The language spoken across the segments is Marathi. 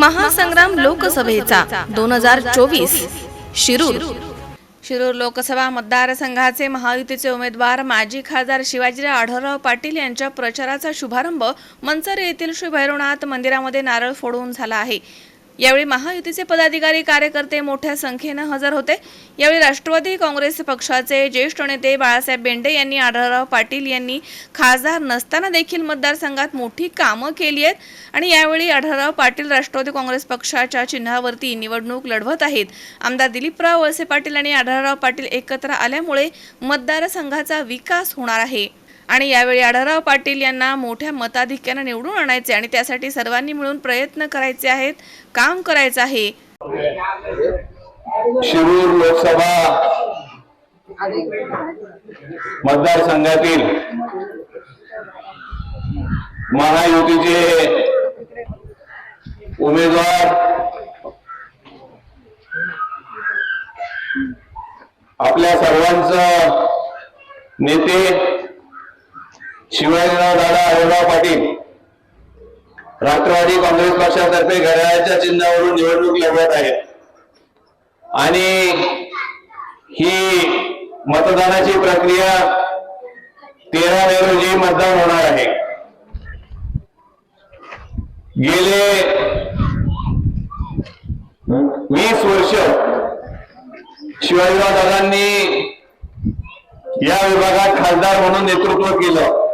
महासंग्राम लोकसभेचा दोन हजार चोवीस. शिरूर. शिरूर लोकसभा मतदारसंघाचे महायुतीचे उमेदवार माजी खासदार शिवाजीराव आढळराव पाटील यांच्या प्रचाराचा शुभारंभ मंचर येथील श्री भैरवनाथ मंदिरामध्ये नारळ फोडून झाला आहे. यावेळी महायुतीचे पदाधिकारी कार्यकर्ते मोठ्या संख्येनं हजर होते. यावेळी राष्ट्रवादी काँग्रेस पक्षाचे ज्येष्ठ नेते बाळासाहेब बेंडे यांनी आढळराव पाटील यांनी खासदार नसताना देखील मतदारसंघात मोठी कामं केली आहेत. आणि यावेळी आढळराव पाटील राष्ट्रवादी काँग्रेस पक्षाच्या चिन्हावरती निवडणूक लढवत आहेत. आमदार दिलीपराव वळसे पाटील आणि आढळराव पाटील एकत्र आल्यामुळे मतदारसंघाचा विकास होणार आहे. आणि यावेळी आढळराव पाटील यांना मोठ्या मताधिक्यानं निवडून आणायचे आणि त्यासाठी सर्वांनी मिळून प्रयत्न करायचे आहेत काम करायचं आहे. शिरूर लोकसभा मतदारसंघातील महायुतीचे उमेदवार आपल्या सर्वांचं नेते शिवाजीराव दादा आढळराव पाटील. राष्ट्रवादी काँग्रेस पक्षातर्फे घड्याळाच्या चिन्हावरून निवडणूक लढवत आहेत. आणि ही मतदानाची प्रक्रिया तेरा मे रोजी मतदान होणार आहे. गेले वीस वर्ष शिवाजीराव दादांनी या विभागात खासदार म्हणून नेतृत्व केलं.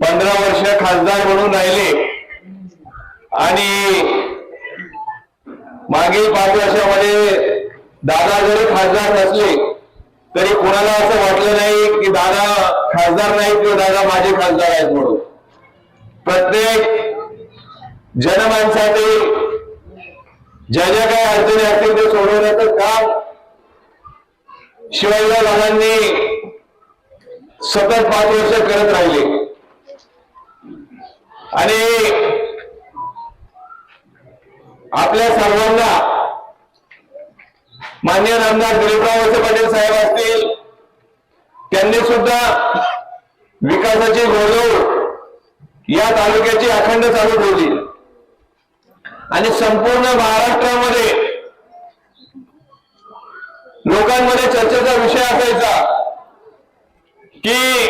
पंधरा वर्ष खासदार म्हणून राहिले. आणि मागील पाच वर्षामध्ये दादा जरी खासदार नसले तरी कोणाला असं वाटलं नाही की दादा खासदार नाही किंवा दादा माझे खासदार आहेत म्हणून. प्रत्येक जनमानसाठी ज्या ज्या काही अडचणी असतील ते सोडवण्याचं काम शिवाजीराव दादांनी सतत पाच वर्ष करत राहिले. आणि आपल्या सर्वांना मान्य नामदार दिलीपराव वळसे पाटील साहेब असतील त्यांनी सुद्धा विकासाची घोडदौड या तालुक्याची अखंड चालू ठेवली. आणि संपूर्ण महाराष्ट्रामध्ये लोकांमध्ये चर्चेचा विषय असायचा की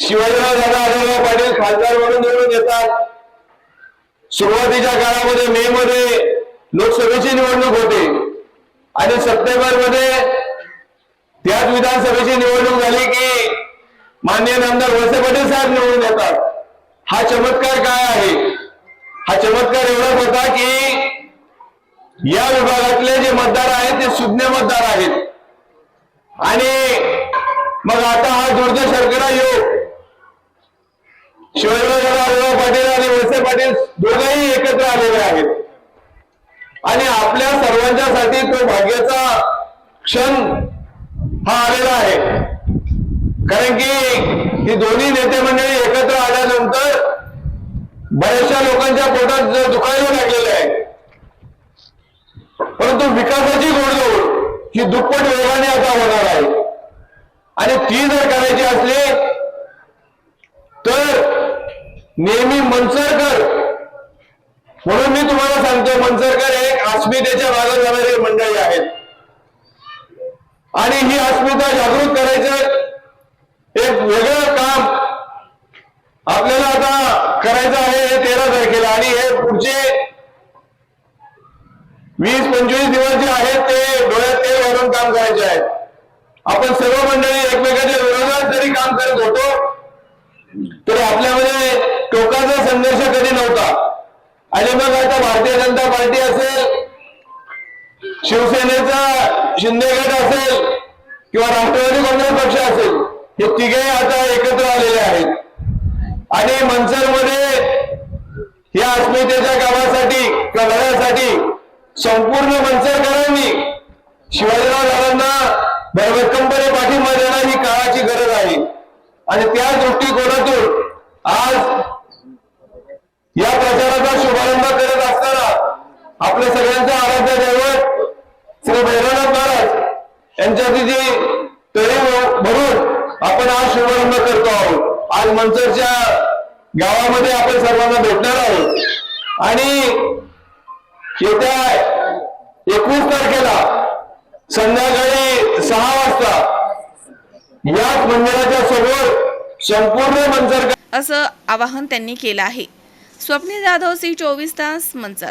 शिवाजीराव दादा आढळराव पाटील खासदार म्हणून निवडून येतात. सुरुवातीच्या काळामध्ये मे मध्ये लोकसभेची निवडणूक होते. आणि सप्टेंबरमध्ये त्याच विधानसभेची निवडणूक झाली की मान्य आमदार वळसे पाटील साहेब निवडून येतात. हा चमत्कार काय आहे? हा चमत्कार एवढा होता की या विभागातले जे मतदार आहेत ते सुज्ञ मतदार आहेत. आणि मग आता हा दुर्द शर्करा योग शिवाजीराव पाटील आणि वळसे पाटील दोघेही एकत्र आलेले आहेत. आणि आपल्या सर्वांच्यासाठी तो भाग्याचा क्षण हा आलेला आहे. कारण की ही दोन्ही नेते मंडळी एकत्र आल्यानंतर बऱ्याचशा लोकांच्या पोटात दुखायला लागलेलं आहे. परंतु विकासाची घोडदौड ही दुप्पट वेगाने आता होणार आहे. आणि ती जर करायची असली नेहमी मनसरकर. म्हणून मी तुम्हाला सांगतो मनसरकर एक अस्मितेच्या भागात जाणारी मंडळी आहेत. आणि ही अस्मिता जागृत करायचं एक वेगळं काम आपल्याला आता करायचं आहे हे तेरा तारखेला. आणि हे पुढचे वीस पंचवीस दिवस जे आहेत ते डोळ्यात तेल घालून काम करायचे आहेत. आपण सर्व मंडळी एकमेकांच्या विरोधात जरी काम करत होतो तरी आपल्या धर्माचा संघर्ष कधी नव्हता? आणि मग आता भारतीय जनता पार्टी असेल शिवसेनेचा शिंदे गट असेल किंवा राष्ट्रवादी काँग्रेस पक्ष असेल हे तिघे आता एकत्र आलेले आहेत. आणि मनसरमध्ये या अस्मितेच्या कामासाठी किंवा लढ्यासाठी संपूर्ण मनसरकरांनी शिवाजीराव दादांना भरभक्कमपणे पाठिंबा देणं ही काळाची गरज आहे. आणि त्या दृष्टिकोनातून आज या प्रचाराचा शुभारंभ करत असताना आपल्या सगळ्यांचा आराध्य दैवत श्री भैरवनाथ महाराज यांच्या तिथे तरी भरून आपण आज शुभारंभ करतो आहोत. आज मंचरच्या गावामध्ये आपण सर्वांना भेटणार आहोत. आणि येत्या एकवीस तारखेला संध्याकाळी सहा वाजता याच मंदिराच्या समोर संपूर्ण मंचर असं आवाहन त्यांनी केलं आहे. स्वप्नील जाधव सी चोवीस तास मंचर.